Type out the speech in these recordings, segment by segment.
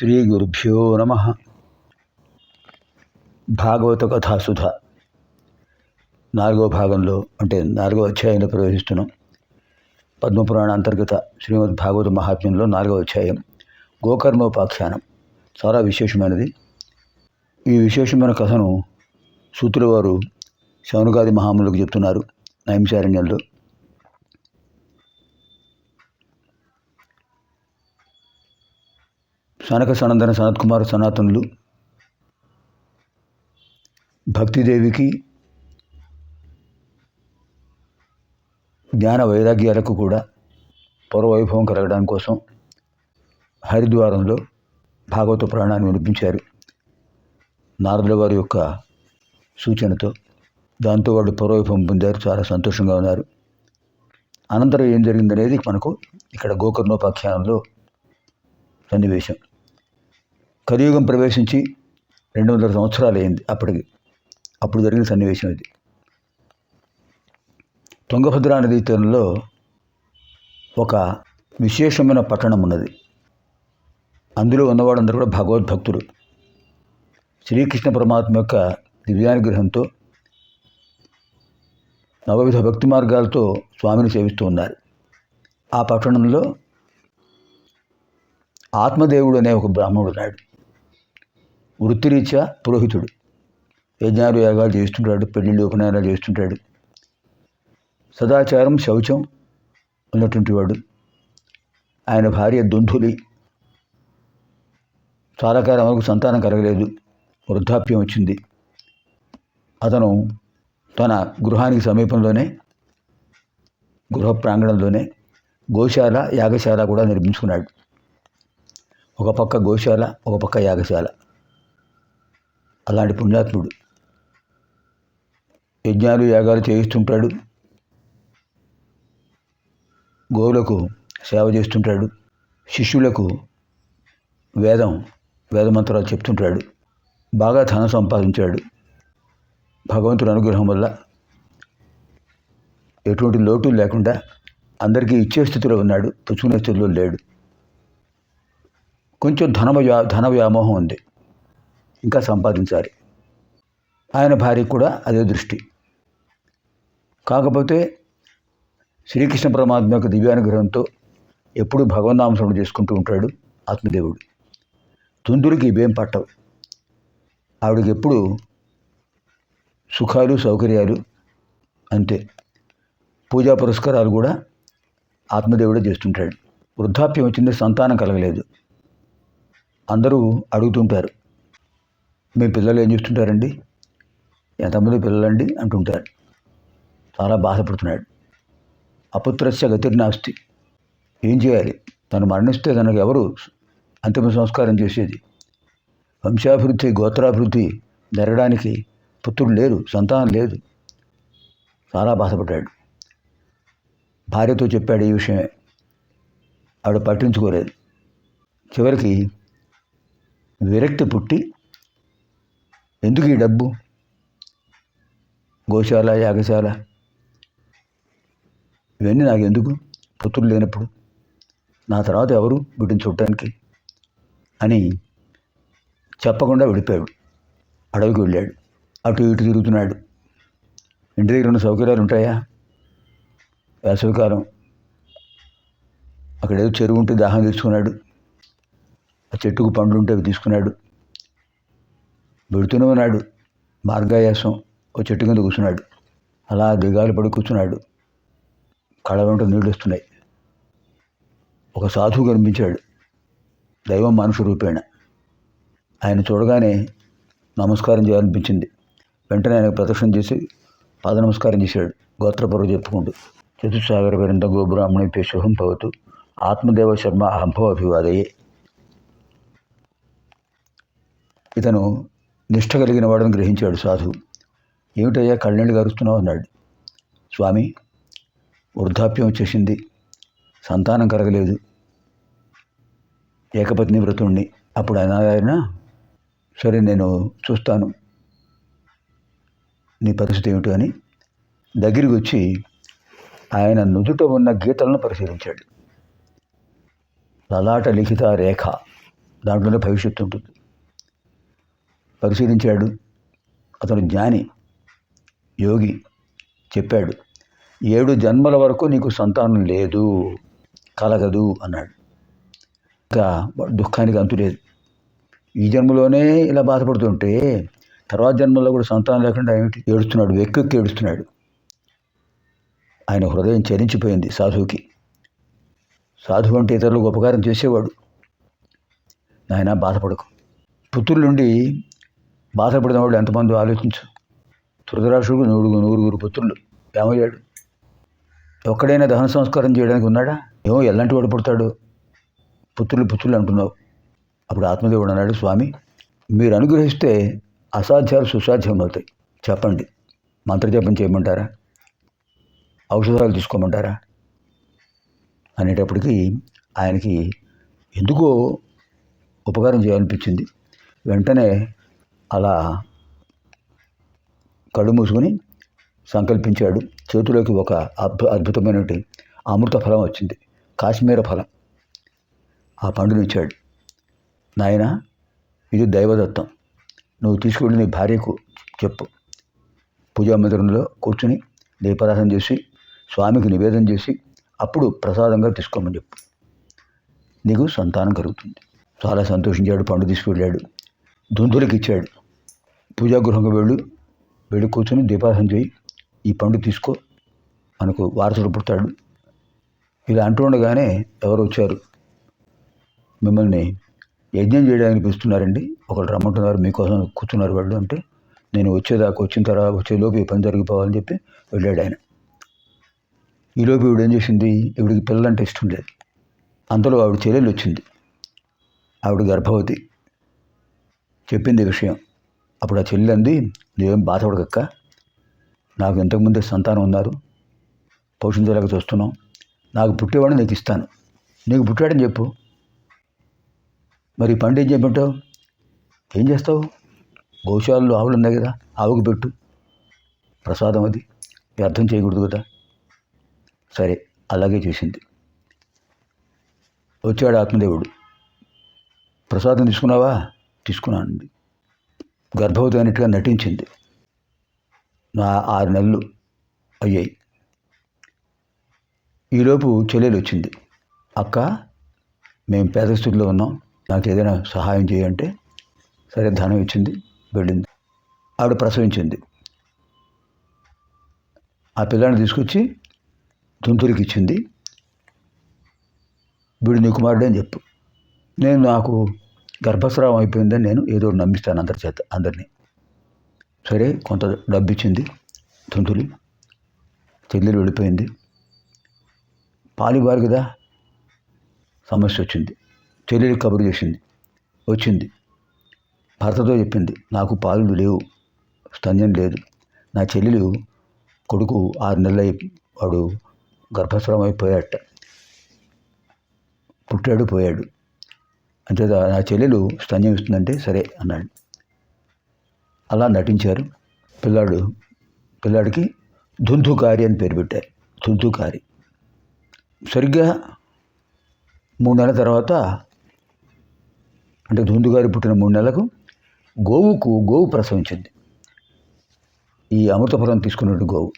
శ్రీ గురుభ్యో నమ. భాగవత కథాసుధ నాలుగో భాగంలో అంటే నాలుగో అధ్యాయంలో ప్రవేశిస్తున్నాం. పద్మపురాణ అంతర్గత శ్రీమద్ భాగవత మహాత్మ్యంలో నాలుగో అధ్యాయం గోకర్మోపాఖ్యానం చాలా విశేషమైనది. ఈ విశేషమైన కథను సూత్రుల వారు శౌనకాది మహాములకు చెప్తున్నారు నైంశారణ్యంలో సనక సనందన సనత్కుమార్ సనాతనులు. భక్తిదేవికి జ్ఞాన వైరాగ్యాలకు కూడా పూర్వవైభవం కలగడం కోసం హరిద్వారంలో భాగవత ప్రాణాన్ని వినిపించారు. నారదుల వారి యొక్క సూచనతో దాంతో వాళ్ళు పూర్వవైభవం పొందారు. చాలా సంతోషంగా ఉన్నారు. అనంతరం ఏం జరిగిందనేది మనకు ఇక్కడ గోకర్ణోపాఖ్యానంలో సన్నివేశం. కలియుగం ప్రవేశించి రెండు వందల సంవత్సరాలు అయింది అప్పటికి. అప్పుడు జరిగిన సన్నివేశం ఇది. తుంగభద్రా నదీ తీరంలో ఒక విశేషమైన పట్టణం ఉన్నది. అందులో ఉన్నవాడందరూ కూడా భగవద్భక్తులు శ్రీకృష్ణ పరమాత్మ యొక్క దివ్యానుగ్రహంతో నవవిధ భక్తి మార్గాలతో స్వామిని సేవిస్తూ ఉన్నారు. ఆ పట్టణంలో ఆత్మదేవుడు అనే ఒక బ్రాహ్మణుడు ఉన్నాడు. వృత్తిరీత్యా పురోహితుడు. యజ్ఞాలు యాగాలు చేస్తుంటాడు పెళ్ళిళ్ళు ఉపనయనాలు చేస్తుంటాడు. సదాచారం శౌచం ఉన్నటువంటి వాడు. ఆయన భార్య దుంధులి చాలా కాలం వరకు సంతానం కలగలేదు. వృద్ధాప్యం వచ్చింది. అతను తన గృహానికి సమీపంలోనే గృహ ప్రాంగణంలోనే గోశాల యాగశాల కూడా నిర్మించుకున్నాడు. ఒక పక్క గోశాల ఒక పక్క యాగశాల. అలాంటి పుణ్యాత్ముడు. యజ్ఞాలు యాగాలు చేయిస్తుంటాడు. గోవులకు సేవ చేస్తుంటాడు. శిష్యులకు వేదం వేదమంత్రాలు చెప్తుంటాడు. బాగా ధనం సంపాదించాడు. భగవంతుడి అనుగ్రహం వల్ల ఎటువంటి లోటు లేకుండా అందరికీ ఇచ్చే స్థితిలో ఉన్నాడు. పుచ్చుకునే స్థితిలో లేడు. కొంచెం ధన వ్యా ధన వ్యామోహం ఉంది. ఇంకా సంపాదించాలి. ఆయన భార్య కూడా అదే దృష్టి. కాకపోతే శ్రీకృష్ణ పరమాత్మ యొక్క దివ్యానుగ్రహంతో ఎప్పుడు భగవన్నాంశం చేసుకుంటూ ఉంటాడు ఆత్మదేవుడు. తుందుడికి ఇవేం పట్టవు. ఆవిడకి ఎప్పుడు సుఖాలు సౌకర్యాలు అంతే. పూజా పురస్కారాలు కూడా ఆత్మదేవుడే చేస్తుంటాడు. వృద్ధాప్యం వచ్చింది సంతానం కలగలేదు. అందరూ అడుగుతుంటారు మీ పిల్లలు ఏం చేస్తుంటారండి? ఎంతమంది పిల్లలండి అంటుంటారు. చాలా బాధపడుతున్నాడు. అపుత్రస్య గతిర్నాస్తి ఏం చేయాలి? తను మరణిస్తే తనకు ఎవరు అంతిమ సంస్కారం చేసేది? వంశాభివృద్ధి గోత్రాభివృద్ధి జరగడానికి పుత్రుడు లేరు సంతానం లేదు. చాలా బాధపడ్డాడు. భార్యతో చెప్పాడు ఈ విషయమే. ఆవిడ పట్టించుకోలేదు. చివరికి విరక్తి పుట్టి ఎందుకు ఈ డబ్బు? గోశాల యాగశాల? ఇవన్నీ నాకు ఎందుకు పుత్రులు లేనప్పుడు. నా తర్వాత ఎవరు వీటిని చూడటానికి? అని చెప్పకుండా వెళ్ళిపోయాడు అడవికి వెళ్ళాడు. అటు ఇటు తిరుగుతున్నాడు. ఇంటి దగ్గర ఉన్న సౌకర్యాలు ఉంటాయా? వేసవికాలం. అక్కడ ఏదో చెరువు ఉంటే దాహం తీసుకున్నాడు ఆ చెట్టుకు పండ్లు ఉంటే అవి తీసుకున్నాడు. వెళుతూనే ఉన్నాడు మార్గాయాసం ఓ చెట్టు కింద కూర్చున్నాడు. అలా దిగాలు పడి కూర్చున్నాడు. కళ వెంట నీళ్ళు వస్తున్నాయి. ఒక సాధువు కనిపించాడు. దైవం మనుషు రూపేణ. ఆయన చూడగానే నమస్కారం చేయాలనిపించింది. వెంటనే ఆయనకు ప్రదక్షిణ చేసి పాద నమస్కారం చేశాడు. గోత్రపరువు చెప్పుకుంటూ చతుస్సాగర వరింద గోబ్రాహ్మణి పేశుహం భవతు. ఆత్మదేవ శర్మ అహంభవ అభివాదయే. ఇతను నిష్ట కలిగిన వాడని గ్రహించాడు సాధువు ఏమిటయ్యా కళ్ళనీళ్ళు గారుస్తున్నావు అన్నాడు. స్వామి వృద్ధాప్యం వచ్చేసింది. సంతానం కరగలేదు ఏకపత్ని వ్రతుణ్ణి. అప్పుడు ఆయన ఆయన సరే నేను చూస్తాను. నీ పరిస్థితి ఏమిటి అని దగ్గరికి వచ్చి ఆయన నుదుట ఉన్న గీతలను పరిశీలించాడు. లలాట లిఖిత రేఖ దాంట్లోనే భవిష్యత్తు ఉంటుంది పరిశీలించాడు. అతను జ్ఞాని యోగి చెప్పాడు ఏడు జన్మల వరకు నీకు సంతానం లేదు కలగదు అన్నాడు. ఇంకా దుఃఖానికి అంతు లేదు. ఈ జన్మలోనే ఇలా బాధపడుతుంటే తర్వాత జన్మలో కూడా సంతానం లేకుండా ఏమిటి? ఏడుస్తున్నాడు వెక్కెక్కి ఏడుస్తున్నాడు. ఆయన హృదయం చలించిపోయింది సాధువుకి. సాధువు అంటే ఇతరులకు ఉపకారం చేసేవాడు. నాయన బాధపడకు. పుత్రుల నుండి బాధపడిన వాళ్ళు ఎంతమంది ఆలోచించు? ధృతరాష్ట్రుడు నూరుగురు నూరుగురు పుత్రులు. ఏమయ్యాడు? ఒక్కడైనా దహన సంస్కారం చేయడానికి ఉన్నాడా? ఏమో ఎలాంటి వాడు పుడతాడు. పుత్రులు పుత్రులు అంటున్నావు. అప్పుడు ఆత్మదేవుడు అన్నాడు స్వామి మీరు అనుగ్రహిస్తే అసాధ్యాలు సుసాధ్యం అవుతాయి చెప్పండి. మంత్రజపం చేయమంటారా? ఔషధాలు తీసుకోమంటారా? అనేటప్పటికీ ఆయనకి ఎందుకో ఉపకారం చేయాలనిపించింది. వెంటనే అలా కళ్ళు మూసుకొని సంకల్పించాడు. చేతిలోకి ఒక అద్భు అద్భుతమైనటువంటి అమృత ఫలం వచ్చింది. కాశ్మీర ఫలం. ఆ పండునిచ్చాడు నాయన ఇది దైవదత్తం. నువ్వు తీసుకెళ్ళి నీ భార్యకు చెప్పు. పూజా మందిరంలో కూర్చుని దీపారాధన చేసి స్వామికి నివేదన చేసి అప్పుడు ప్రసాదంగా తీసుకోమని చెప్పు. నీకు సంతానం కలుగుతుంది. చాలా సంతోషించాడు. పండు తీసుకువెళ్ళాడు. దుందులకి ఇచ్చాడు. పూజాగృహంగా వెళ్ళు. వెళ్ళి కూర్చొని దీపాసన చేయి. ఈ పండు తీసుకో. మనకు వారసుడు పుడతాడు. ఇలా అంటుండగానే ఎవరు వచ్చారు. మిమ్మల్ని యజ్ఞం చేయడానికి పిలుస్తున్నారండి. ఒకరు రమ్మంటున్నారు మీకోసం కూర్చున్నారు వాళ్ళు అంటే నేను వచ్చేదాకా వచ్చిన తర్వాత వచ్చేలోపు ఈ పని జరిగిపోవాలని చెప్పి వెళ్ళాడు ఆయన. ఈలోపు ఈవిడ ఏం చేసింది? ఈవిడికి పిల్లలంటే ఇష్టం లేదు. అంతలో ఆవిడ చెల్లెలు వచ్చింది. ఆవిడ గర్భవతి. చెప్పింది విషయం. అప్పుడు ఆ చెల్లి అంది నువ్వేం బాధపడకక్క. నాకు ఇంతకుముందే సంతానం ఉన్నారు. పోషించలేక చూస్తున్నాం నాకు పుట్టేవాడిని నీకు ఇస్తాను. నీకు పుట్టాడని చెప్పు. మరి పండు ఏం చెప్పంటావు ఏం చేస్తావు? గోశాలలో ఆవులు ఉన్నాయి కదా ఆవుకు పెట్టు. ప్రసాదం అది. వ్యర్థం చేయకూడదు కదా. సరే అలాగే చేసింది. వచ్చాడు ఆత్మదేవుడు. ప్రసాదం తీసుకున్నావా? తీసుకున్నానండి. గర్భవతి అయినట్టుగా నటించింది. నా ఆరు నెలలు అయ్యాయి. ఈలోపు చెల్లెలు వచ్చింది. అక్క మేము పేద స్థితిలో ఉన్నాం. నాకు ఏదైనా సహాయం చేయంటే సరే ధనం ఇచ్చింది వెళ్ళింది. ఆవిడ ప్రసవించింది. ఆ పిల్లాన్ని తీసుకొచ్చి తుంతురికి ఇచ్చింది. వీడు నీ కుమారుడే అని చెప్పు. నేను నాకు గర్భస్రావం అయిపోయిందని నేను ఏదో ఒకటి నమ్మిస్తాను అందరి చేత అందరినీ. సరే కొంత డబ్బు ఇచ్చింది తుంతులి చెల్లెలు వెళ్ళిపోయింది. పాలివారు కదా? సమస్య వచ్చింది. చెల్లెలు కబురు చేసింది. వచ్చింది. భర్తతో చెప్పింది. నాకు పాలు లేవు స్తన్యం లేదు. నా చెల్లెలు కొడుకు ఆరు నెలలు అయి వాడు గర్భస్రావం అయిపోయాట పుట్టాడు పోయాడు. అంతే నా చెల్లెలు స్తన్యం ఇస్తుందంటే సరే అన్నాడు. అలా నటించారు. పిల్లాడు పిల్లాడికి ధుంధుకారి అని పేరు పెట్టారు. ధుంధుకారి సరిగ్గా మూడు నెలల తర్వాత అంటే ధుందుగారి పుట్టిన మూడు నెలలకు గోవుకు గోవు ప్రసవించింది. ఈ అమృతఫలం తీసుకున్నట్టు గోవు.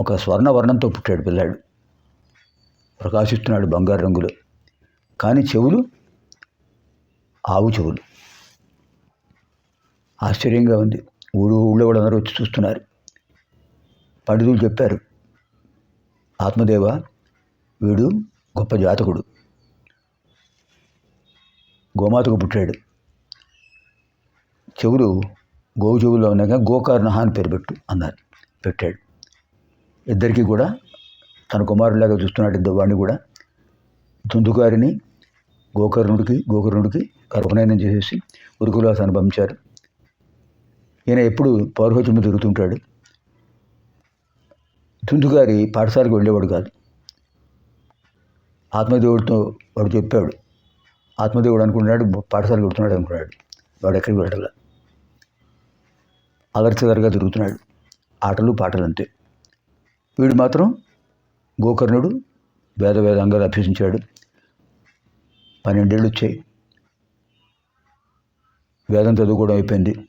ఒక స్వర్ణవర్ణంతో పుట్టాడు పిల్లాడు. ప్రకాశిస్తున్నాడు బంగారు రంగులో. కానీ చెవులు ఆవు చెవులు. ఆశ్చర్యంగా ఉంది. ఊడు ఊళ్ళో కూడా అందరూ వచ్చి చూస్తున్నారు. పండితులు చెప్పారు ఆత్మదేవ వీడు గొప్ప జాతకుడు. గోమాతకు పుట్టాడు. చెవులు గోవు చెవుల్లో ఉన్నాక గోకర్ణ అని పేరు పెట్టు అన్నారు పెట్టాడు. ఇద్దరికీ కూడా తన కుమారులాగా చూస్తున్నాడు ఇద్దరు వాడిని కూడా. దుందుగారిని గోకర్ణుడికి గోకర్ణుడికి గర్భనయనం చేసేసి ఉరుకులాసాన్ని పంపించారు. ఈయన ఎప్పుడు పౌరోహిత్యంలో తిరుగుతుంటాడు. తుందుగారి పాఠశాలకు వెళ్ళేవాడు కాదు. ఆత్మదేవుడితో వాడు చెప్పాడు. ఆత్మదేవుడు అనుకున్నాడు పాఠశాలకు వెళ్తున్నాడు అనుకున్నాడు. వాడు ఎక్కడికి వెళ్ళాల అలర్చదరగా తిరుగుతున్నాడు. ఆటలు పాటలు అంతే. వీడు మాత్రం గోకర్ణుడు వేద వేదాంగాలు అభ్యసించాడు. పన్నెండేళ్ళు వచ్చాయి. వేదం చదువుకోవడం అయిపోయింది.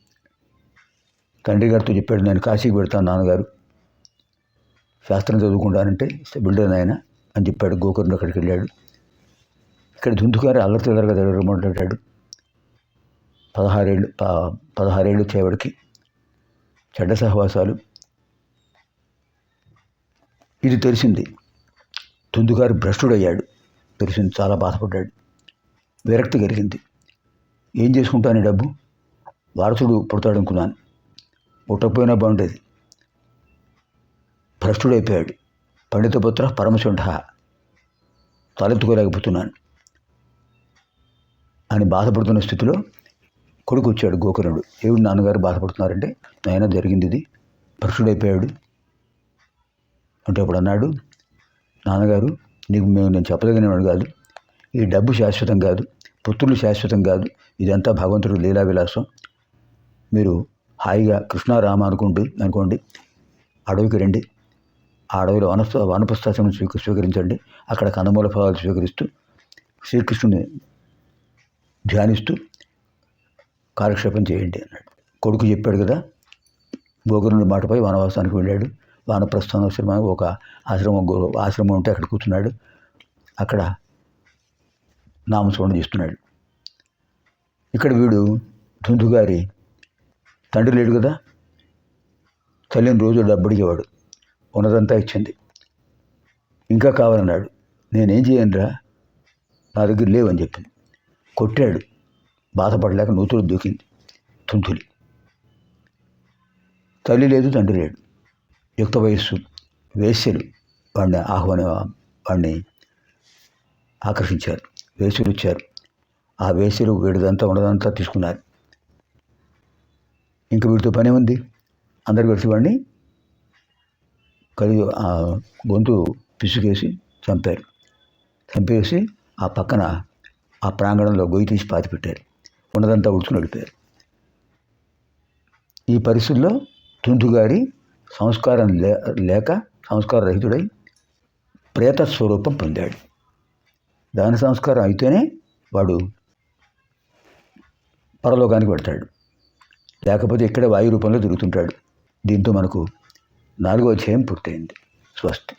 తండ్రి గారితో చెప్పాడు నేను కాశీకి పెడతాను నాన్నగారు. శాస్త్రం చదువుకుంటానంటే బిల్డర్ ఆయన అని చెప్పాడు. గోకర్ణ అక్కడికి వెళ్ళాడు. ఇక్కడ దుందుకారు అల్లరి తెల్లరగా తిరగమంటాడు పదహారేళ్ళు పదహారేళ్ళు వచ్చేవాడికి చెడ్డ సహవాసాలు. ఇది తెలిసింది. తుందుగారు భ్రష్టుడయ్యాడు. తెలిసింది చాలా బాధపడ్డాడు. విరక్తి కలిగింది. ఏం చేసుకుంటాను డబ్బు? వారసుడు పుడతాడు అనుకున్నాను పుట్టకపోయినా బాగుండేది. భ్రష్టుడైపోయాడు. పండితపుత్ర పరమశుంఠ తలెత్తుకోలేకపోతున్నాను అని బాధపడుతున్న స్థితిలో కొడుకు వచ్చాడు గోకర్ణుడు. ఏమిటి నాన్నగారు బాధపడుతున్నారంటే నాయన జరిగింది ఇది భ్రష్టుడైపోయాడు. అంటే అప్పుడు అన్నాడు నాన్నగారు నీకు మేము నేను చెప్పదగినవాడు కాదు. ఈ డబ్బు శాశ్వతం కాదు పుత్రులు శాశ్వతం కాదు ఇదంతా భగవంతుడు లీలా విలాసం. మీరు హాయిగా కృష్ణారామ అనుకుంటూ అనుకోండి అడవికి రండి ఆ అడవిలో వనస్థ వనపుస్తాశ్రమం స్వీక స్వీకరించండి అక్కడ కందమూల ఫలాలు స్వీకరిస్తూ శ్రీకృష్ణుని ధ్యానిస్తూ కాలక్షేపం చేయండి అన్నాడు. కొడుకు చెప్పాడు కదా గోగురుని మాటపై వనవాసానికి వెళ్ళాడు. వానప్రస్థానాశ్రమం ఒక ఆశ్రమం గో- ఆశ్రమం ఉంటే అక్కడ కూర్చున్నాడు. అక్కడ నామస్మరణ చేస్తున్నాడు. ఇక్కడ వీడు ధుందుగారి తండ్రి లేడు కదా? తల్లిని రోజు డబ్బడిగేవాడు ఉన్నదంతా ఇచ్చింది. ఇంకా కావాలన్నాడు. నేనేం చేయనురా? నా దగ్గర లేవని చెప్పింది. కొట్టాడు. బాధపడలేక నూతులు దూకింది. తుంతులి. తల్లి లేదు తండ్రి లేడు. యుక్త వయస్సు వేశ్యలు. వాడిని ఆహ్వాన వాడిని ఆకర్షించారు. వేసులు ఇచ్చారు ఆ వేసులు వీడిదంతా ఉన్నదంతా తీసుకున్నారు. ఇంక వీడితో పని ఉంది అందరు కలిసి వాడిని కలిగి ఆ గొంతు పిసుకేసి చంపారు. చంపేసి ఆ పక్కన ఆ ప్రాంగణంలో గొయ్యి తీసి పాతి పెట్టారు. ఉన్నదంతా ఉడుచుకుని వెళ్ళిపోయారు. ఈ పరిస్థితుల్లో తుందుగారి సంస్కారం లే లేక సంస్కార రహితుడై ప్రేత స్వరూపం పొందాడు. దాని సంస్కారం అయితేనే వాడు పరలోకానికి పెడతాడు లేకపోతే ఇక్కడే వాయు రూపంలో తిరుగుతుంటాడు. దీంతో మనకు నాలుగో అధ్యాయం పూర్తయింది. స్వస్తి.